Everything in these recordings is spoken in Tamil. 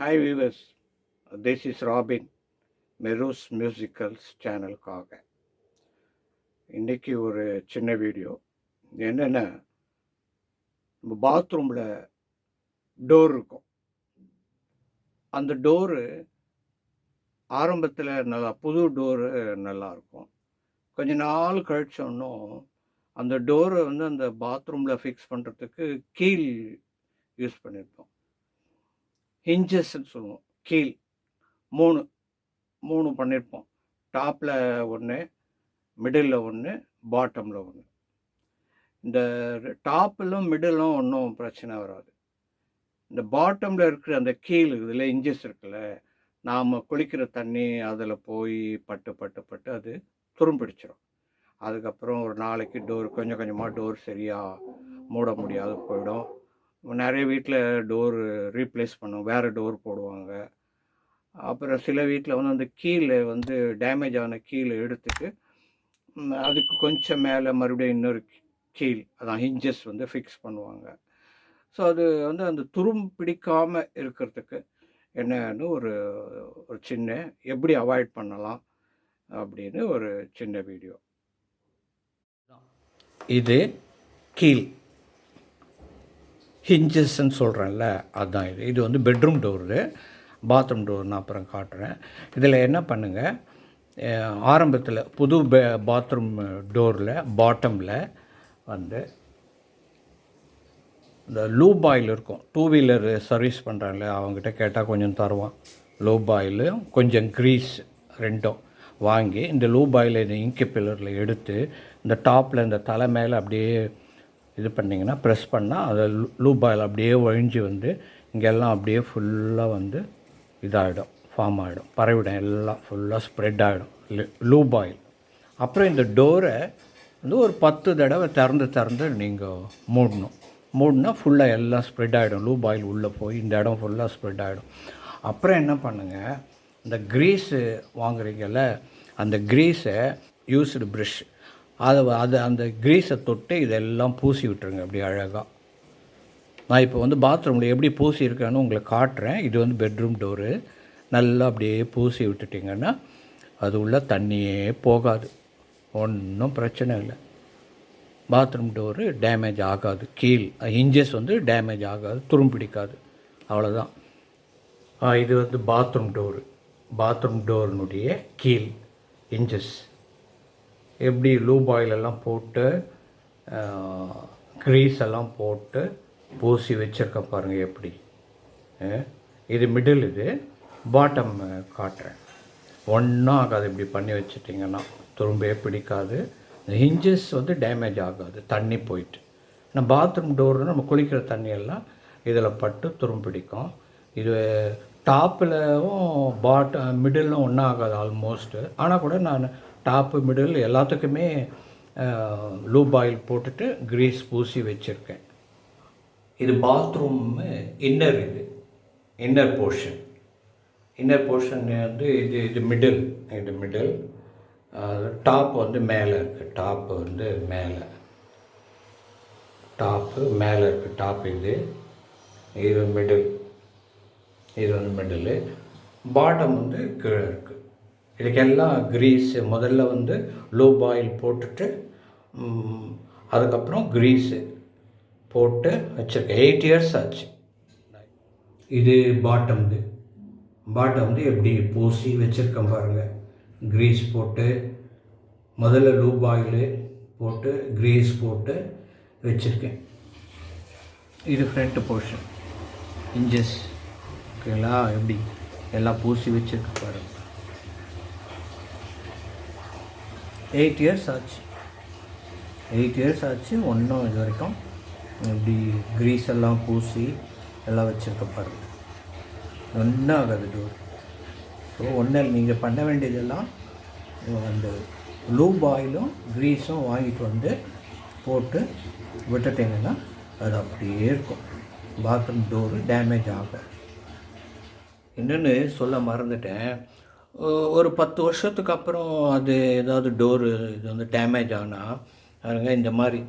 Hi viewers this is Robin மெரூஸ் musicals சேனலுக்காக இன்றைக்கி ஒரு சின்ன வீடியோ. என்னென்னா நம்ம பாத்ரூமில் டோர் இருக்கும். அந்த டோரு ஆரம்பத்தில் நல்லா புது டோரு நல்லா இருக்கும். கொஞ்ச நாள் கழிச்சோன்னும் அந்த டோரை வந்து அந்த பாத்ரூமில் ஃபிக்ஸ் பண்ணுறதுக்கு கீல் யூஸ் பண்ணியிருப்போம் ஹிஞ்சஸ்ன்னு சொல்லுவோம். கீழ். மூணு. மூணு பண்ணியிருப்போம் டாப்பில் ஒன்று மிடில் ஒன்று பாட்டமில் ஒன்று இந்த டாப்பிலும் மிடிலும் ஒன்றும் பிரச்சனை வராது. இந்த பாட்டமில் இருக்கிற அந்த கீழ் இதில் இன்ஜஸ் இருக்குல்ல நாம் குளிக்கிற தண்ணி அதில் போய் பட்டு பட்டு பட்டு அது துரும்பிடிச்சிடும் அதுக்கப்புறம் ஒரு நாளைக்கு டோர் கொஞ்சம் கொஞ்சமாக டோர் சரியாக மூட முடியாது போயிடும். நிறைய வீட்டில் டோர் ரீப்ளேஸ் பண்ணுவோம் வேறு டோர் போடுவாங்க. அப்புறம் சில வீட்டில் வந்து அந்த கீழே வந்து டேமேஜ் ஆன கீழே எடுத்துட்டு அதுக்கு கொஞ்சம் மேலே மறுபடியும் இன்னொரு கீழ் அதான் ஹிஞ்சஸ் வந்து ஃபிக்ஸ் பண்ணுவாங்க. ஸோ அது வந்து அந்த துரும் பிடிக்காமல் இருக்கிறதுக்கு என்னன்னு ஒரு ஒரு சின்ன எப்படி அவாய்ட் பண்ணலாம் அப்படின்னு ஒரு சின்ன வீடியோ இது கீழ். ஹிஞ்சஸ்ன்னு சொல்கிறேன்ல அதுதான் இது. இது வந்து பெட்ரூம் டோரு பாத்ரூம் டோர் நான் அப்புறம் காட்டுறேன். இதில் என்ன பண்ணுங்கள் ஆரம்பத்தில் புது பே பாத்ரூம் டோரில் பாட்டமில் வந்து இந்த லூப் ஆயில் இருக்கும். டூ வீலர் சர்வீஸ் பண்ணுறாங்கல்ல அவங்ககிட்ட கேட்டால் கொஞ்சம் தருவான். லூப் ஆயிலும் கொஞ்சம் க்ரீஸ் ரெண்டும் வாங்கி இந்த லூப் ஆயிலை இந்த இங்கி பில்லரில் எடுத்து இந்த டாப்பில் இந்த தலை மேலே அப்படியே இது பண்ணிங்கன்னா ப்ரெஸ் பண்ணால் அதை லூப் ஆயில் அப்படியே ஒழிஞ்சு வந்து இங்கெல்லாம் அப்படியே ஃபுல்லாக வந்து இதாகிடும் ஃபார்ம் ஆகிடும் பரவிடும் எல்லாம் ஃபுல்லாக ஸ்ப்ரெட் ஆகிடும் லூப் ஆயில் அப்புறம் இந்த டோரை வந்து ஒரு பத்து தடவை திறந்து திறந்து நீங்கள் மூடணும். மூடினா ஃபுல்லாக எல்லாம் ஸ்ப்ரெட் ஆகிடும் லூப் ஆயில் உள்ளே போய் இந்த இடம் ஃபுல்லாக ஸ்ப்ரெட் ஆகிடும் அப்புறம் என்ன பண்ணுங்கள் இந்த க்ரீஸு வாங்குறீங்கல்ல அந்த க்ரீஸை யூஸ்டு ப்ரஷ் அதை அது அந்த க்ரீஸை தொட்டு இதெல்லாம் பூசி விட்டுருங்க அப்படி அழகாக நான் இப்போ வந்து பாத்ரூமில் எப்படி பூசி இருக்கேன்னு உங்களை காட்டுறேன். இது வந்து பெட்ரூம் டோரு நல்லா அப்படியே பூசி விட்டுட்டிங்கன்னா அது உள்ள தண்ணியே போகாது. ஒன்றும் பிரச்சனை இல்லை. பாத்ரூம் டோரு டேமேஜ் ஆகாது. கீழ் ஹிஞ்சஸ் வந்து டேமேஜ் ஆகாது. துரும்பிடிக்காது அவ்வளோதான் இது வந்து பாத்ரூம் டோரு பாத்ரூம் டோர்னுடைய கீழ் இன்ச்சஸ் எப்படி லூப் ஆயிலெல்லாம் போட்டு க்ரீஸ் எல்லாம் போட்டு பூசி வச்சுருக்கேன் பாருங்கள் எப்படி. இது மிடில் இது பாட்டம் காட்டுறேன். ஒன்றா ஆகாது இப்படி பண்ணி வச்சிட்டிங்கன்னா துரும்பே பிடிக்காது. இந்த ஹிஞ்சஸ் வந்து டேமேஜ் ஆகாது தண்ணி போயிட்டு. ஆனால் பாத்ரூம் டோர் நம்ம குளிக்கிற தண்ணியெல்லாம் இதில் பட்டு துரும் பிடிக்கும். இது டாப்பிலும் பாட் மிடிலும் ஒன்றும் ஆகாது ஆல்மோஸ்ட்டு ஆனால் கூட நான் டாப்பு மிடில் எல்லாத்துக்குமே லூப் ஆயில் போட்டுட்டு க்ரீஸ் பூசி வச்சுருக்கேன். இது பாத்ரூம்மு இன்னர் இது. இன்னர் போர்ஷன் இன்னர் போர்ஷன் வந்து இது இது மிடில் இது மிடில் டாப் வந்து மேலே இருக்குது டாப் வந்து மேலே. டாப்பு மேலே இருக்குது டாப் இது. இது மிடில் இது வந்து மிடில் பாட்டம் வந்து கீழே இருக்குது இதுக்கெல்லாம் கிரீஸ் முதல்ல வந்து லோ பாயில் போட்டுட்டு அதுக்கப்புறம் க்ரீஸு போட்டு வச்சுருக்கேன் எயிட் இயர்ஸ் ஆச்சு. இது பாட்டம் இது. பாட்டம் வந்து எப்படி பூசி வச்சுருக்கேன் பாருங்கள் க்ரீஸ் போட்டு முதல்ல லூப் ஆயிலு போட்டு க்ரீஸ் போட்டு வச்சுருக்கேன். இது ஃப்ரண்ட் போர்ஷன் இன்ஜஸ் ஓகேங்களா எப்படி? எல்லாம் பூசி வச்சுருக்கு பாருங்க. எயிட் இயர்ஸ் ஆச்சு. எயிட் இயர்ஸ் ஆச்சு. ஒன்றும் இது வரைக்கும் இப்படி க்ரீஸ் எல்லாம் பூசி எல்லாம் வச்சுருக்க பாருங்க. ஒன்றும் ஆகாது டோர் ஸோ ஒன்றும் நீங்கள் பண்ண வேண்டியதெல்லாம் அந்த லூப் ஆயிலும் க்ரீஸும் வாங்கிட்டு வந்து போட்டு விட்டுட்டீங்கன்னா அது அப்படியே இருக்கும். பாத்ரூம் டோரு டேமேஜ் ஆகும் என்னென்னு சொல்ல மறந்துட்டேன். ஒரு பத்து வருஷத்துக்கு அப்புறம் அது ஏதாவது டோரு இது வந்து டேமேஜ் ஆனால் பாருங்க இந்த மாதிரி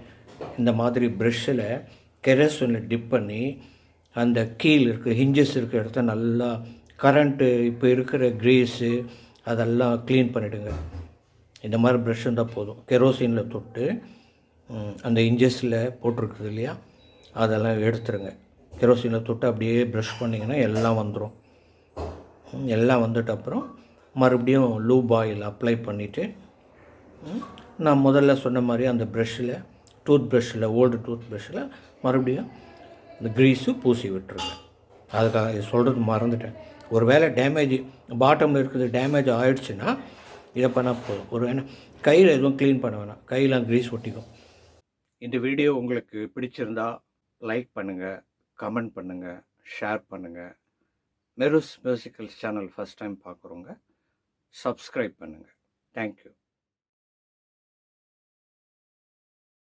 இந்த மாதிரி ப்ரெஷ்ஷில் கெரசனில் டிப் பண்ணி அந்த கீல் இருக்குது ஹிஞ்சஸ் இருக்கிற இடத்த நல்லா கரண்ட்டு இப்போ இருக்கிற கிரீஸு அதெல்லாம் க்ளீன் பண்ணிவிடுங்க இந்த மாதிரி ப்ரெஷ் இருந்தால் போதும். கெரோசினில் தொட்டு அந்த இன்ஜஸில் போட்டிருக்குது இல்லையா? அதெல்லாம் எடுத்துருங்க. கெரோசினில் தொட்டு அப்படியே ப்ரஷ் பண்ணிங்கன்னா எல்லாம் வந்துடும் எல்லாம் வந்துட்ட அப்புறம் மறுபடியும் லூப் ஆயில் அப்ளை பண்ணிவிட்டு நான் முதல்ல சொன்ன மாதிரி அந்த ப்ரெஷ்ஷில் டூத் ப்ரஷ்ஷில் ஓல்டு டூத் ப்ரஷ்ஷில் மறுபடியும் இந்த க்ரீஸு பூசி விட்டுருங்க. அதுக்காக சொல்கிறது மறந்துட்டேன். ஒரு வேளை டேமேஜ் பாட்டமில் இருக்கிறது டேமேஜ் ஆகிடுச்சுன்னா இதை பண்ணால் போதும். ஒரு வேணா கையில் எதுவும் க்ளீன் பண்ண வேணாம். கையில் க்ரீஸ் ஒட்டிக்கும். இந்த வீடியோ உங்களுக்கு பிடிச்சிருந்தா லைக் பண்ணுங்கள் கமெண்ட் பண்ணுங்கள் ஷேர் பண்ணுங்கள் மெருஸ் மியூசிக்கல்ஸ் சேனல் ஃபஸ்ட் டைம் பார்க்குறவங்க சப்ஸ்கிரைப் பண்ணுங்கள் தேங்க்யூ